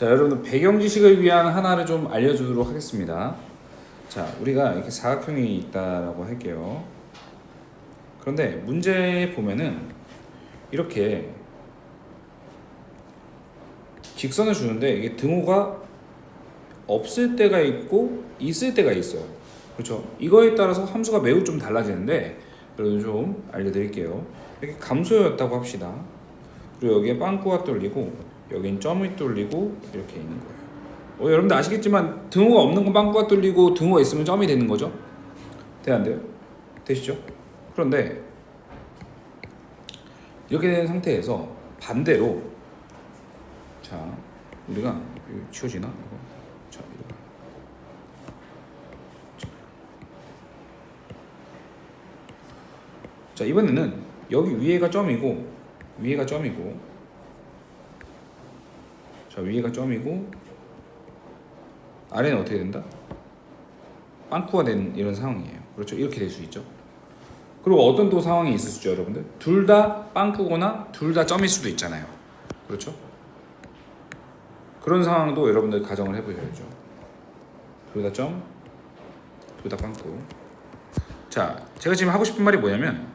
자, 여러분들 배경 지식을 위한 하나를 좀 알려주도록 하겠습니다. 자, 우리가 이렇게 사각형이 있다라고 할게요. 그런데 문제 보면은 이렇게 직선을 주는데 이게 등호가 없을 때가 있고 있을 때가 있어요. 그렇죠? 이거에 따라서 함수가 매우 좀 달라지는데 그래도 좀 알려드릴게요. 이렇게 감소였다고 합시다. 그리고 여기에 빵꾸가 뚫리고 여긴 점이 뚫리고 이렇게 있는 거예요. 어, 여러분들 아시겠지만 등호가 없는 건 빵꾸가 뚫리고 등호가 있으면 점이 되는 거죠. 돼안 돼요? 되시죠? 그런데 이렇게 된 상태에서 반대로 자 우리가 치워지나 이거 자 이거 자 이번에는 여기 위에가 점이고 위에가 점이고 자 위에가 점이고 아래는 어떻게 된다? 빵꾸가 된 이런 상황이에요. 그렇죠? 이렇게 될 수 있죠. 그리고 어떤 또 상황이 있을 수 있죠, 여러분들? 둘 다 빵꾸거나 둘 다 점일 수도 있잖아요. 그렇죠? 그런 상황도 여러분들 가정을 해보셔야죠. 둘 다 점, 둘 다 빵꾸. 자, 제가 지금 하고 싶은 말이 뭐냐면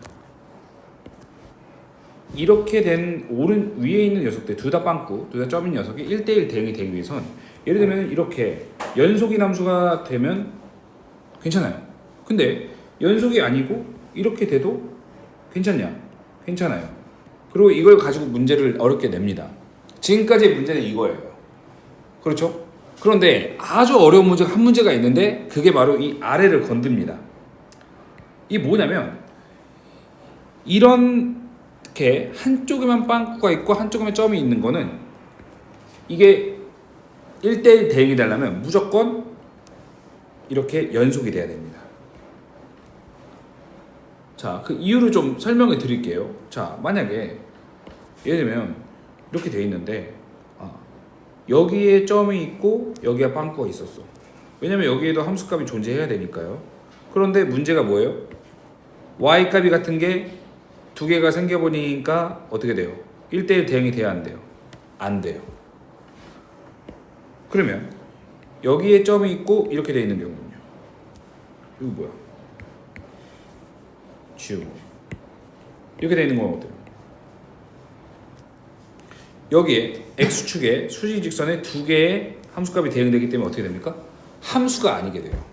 이렇게 된 오른 위에 있는 녀석들 둘 다 빵꾸, 둘 다 점인 녀석이 1대1 대응이 되기 위해선 예를 들면 이렇게 연속이 함수가 되면 괜찮아요. 근데 연속이 아니고 이렇게 돼도 괜찮냐? 괜찮아요. 그리고 이걸 가지고 문제를 어렵게 냅니다. 지금까지의 문제는 이거예요. 그렇죠? 그런데 아주 어려운 문제가 한 문제가 있는데 그게 바로 이 아래를 건듭니다. 이 뭐냐면 이 렇게 한쪽에만 빵꾸가 있고 한쪽에만 점이 있는 거는 이게 1대1 대응이 되려면 무조건 이렇게 연속이 돼야 됩니다. 자, 그 이유를 좀 설명을 드릴게요. 자, 만약에 예를 들면 이렇게 돼 있는데 아, 여기에 점이 있고 여기가 빵꾸가 있었어. 왜냐면 여기에도 함수값이 존재해야 되니까요. 그런데 문제가 뭐예요? y 값이 같은 게 두 개가 생겨버리니까 어떻게 돼요? 1대1 대응이 돼야 안 돼요? 안 돼요. 그러면 여기에 점이 있고 이렇게 돼 있는 경우는요. 이거 뭐야? 지우고 이렇게 돼 있는 건 어때요? 여기에 x축에 수직 직선에 두 개의 함수값이 대응되기 때문에 어떻게 됩니까? 함수가 아니게 돼요.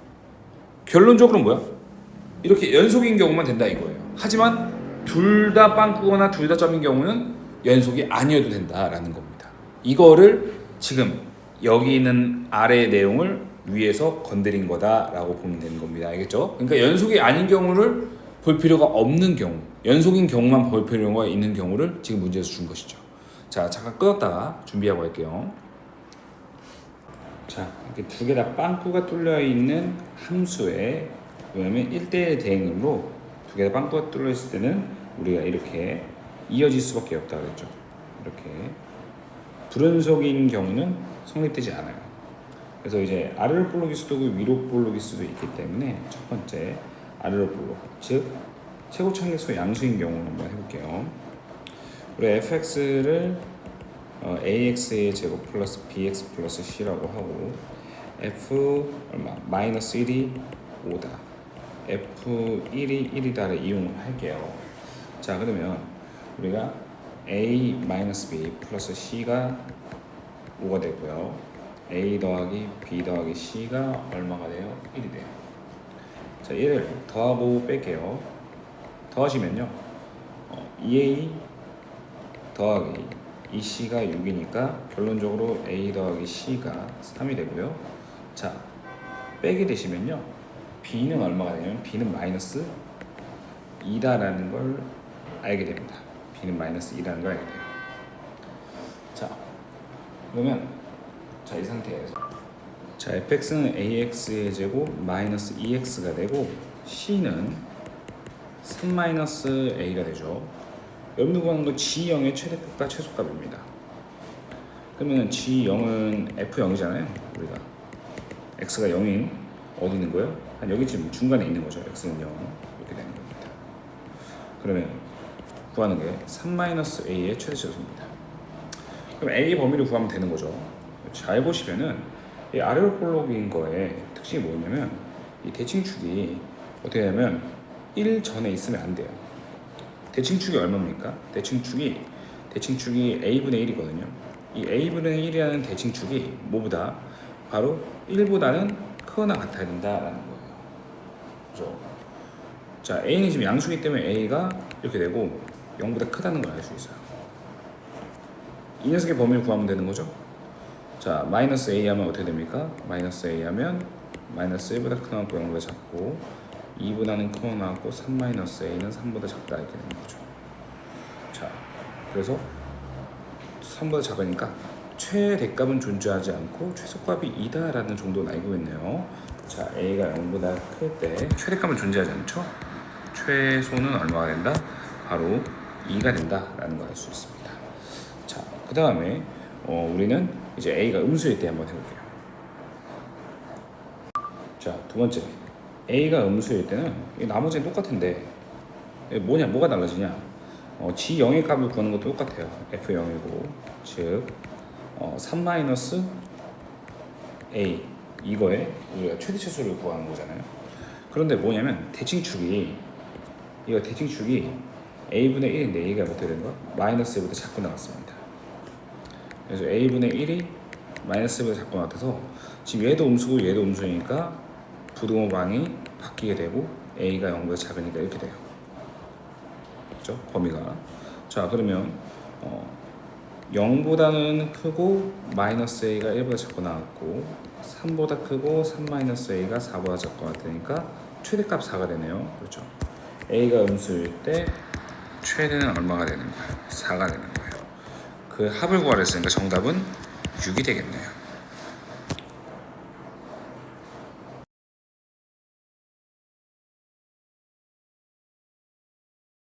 결론적으로 뭐야? 이렇게 연속인 경우만 된다 이거예요. 하지만 둘 다 빵꾸거나 둘 다 점인 경우는 연속이 아니어도 된다라는 겁니다. 이거를 지금 여기 있는 아래 내용을 위에서 건드린 거다라고 보면 되는 겁니다. 알겠죠? 그러니까 연속이 아닌 경우를 볼 필요가 없는 경우, 연속인 경우만 볼 필요가 있는 경우를 지금 문제에서 준 것이죠. 자, 잠깐 끊었다가 준비하고 할게요. 자, 이렇게 두 개 다 빵꾸가 뚫려 있는 함수에 왜냐면 1대1 대응으로 두개다 빵꾸가 뚫려 있을 때는 우리가 이렇게 이어질 수밖에 없다 그랬죠. 이렇게 불연속인 경우는 성립되지 않아요. 그래서 이제 아래로 볼록일 수도 있고 위로 볼록일 수도 있기 때문에 첫 번째 아래로 볼록 즉 최고 창의수 양수인 경우를 한번 해볼게요. 우리 fx를 어, ax의 제곱 플러스 bx 플러스 c라고 하고 f 얼마 마이너스 1이 5다 f1이 1이다를 이용할게요. 자 그러면 우리가 a 마이너스 b 플러스 c가 5가 되고요. a 더하기 b 더하기 c가 얼마가 돼요? 1이 돼요. 자 얘를 더하고 뺄게요. 더하시면요. 어, 2a 더하기 2c가 6이니까 결론적으로 a 더하기 c가 3이 되고요. 자 빼게 되시면요. B는 얼마가 되냐면 b는 마이너스 2다라는 걸 알게 됩니다. b는 마이너스 2라는 걸 알게 돼요. 자 그러면 자 이 상태에서 자 fx는 ax의 제곱 마이너스 2x가 되고 c는 3 마이너스 a가 되죠. 구하는 건 g0의 최대값과 최소값입니다. 그러면 g0은 f0이잖아요. 우리가 x가 0인 어디 있는 거예요? 한 여기쯤 중간에 있는 거죠. x는 0 이렇게 되는 겁니다. 그러면 구하는 게3 마이너스 a의 최대 최소입니다. 그럼 a 범위를 구하면 되는 거죠. 잘 보시면은 이 아래로 볼록인 거에 특징이 뭐냐면 이 대칭축이 어떻게 되냐면 1 전에 있으면 안 돼요. 대칭축이 얼마입니까? 대칭축이 대칭축이 a분의 1이거든요. 이 a분의 1이라는 대칭축이 뭐보다 바로 1보다는 크거나 같아야 된다라는 거예요. 그죠? 자, a는 지금 양수기 때문에 a가 이렇게 되고 0보다 크다는 걸 알 수 있어요. 이 녀석의 범위를 구하면 되는 거죠. 자, 마이너스 a 하면 어떻게 됩니까? 마이너스 a 하면 마이너스 1보다 큰 나왔고 0보다 작고 2보다는 큰 나왔고 3 마이너스 a는 3보다 작다 이렇게 되는 거죠. 자, 그래서 3보다 작으니까 최대값은 존재하지 않고 최소값이 2다라는 정도는 알고 있네요. 자, a가 0보다 클 때 최대값은 존재하지 않죠? 최소는 얼마가 된다? 바로 2가 된다라는 걸 알 수 있습니다. 자, 그 다음에 어, 우리는 이제 a가 음수일 때 한번 해볼게요. 자, 두 번째 a가 음수일 때는 이 나머지는 똑같은데 뭐냐, 뭐가 달라지냐? 어, g 0의 값을 구하는 것도 똑같아요. f 0이고 즉 어, 3 마이너스 a 이거에 우리가 최대치수를 구하는 거잖아요. 그런데 뭐냐면 대칭축이 이거 대칭축이 a분의 1인데 a가 어떻게 되는 거야? 마이너스 1보다 작고 나왔습니다. 그래서 a분의 1이 마이너스 1보다 작고 나와서 지금 얘도 음수고 얘도 음수니까 부등호방이 바뀌게 되고 a가 0보다 작으니까 이렇게 돼요. 그죠? 범위가. 자 그러면 어, 0보다는 크고 마이너스 a가 1보다 작고 나왔고 3보다 크고 3 마이너스 a가 4보다 작고 나왔으니까 최대값 4가 되네요. 그렇죠? a가 음수일 때 최대는 얼마가 되는 거예요? 4가 되는 거예요. 그 합을 구하랬으니까 정답은 6이 되겠네요.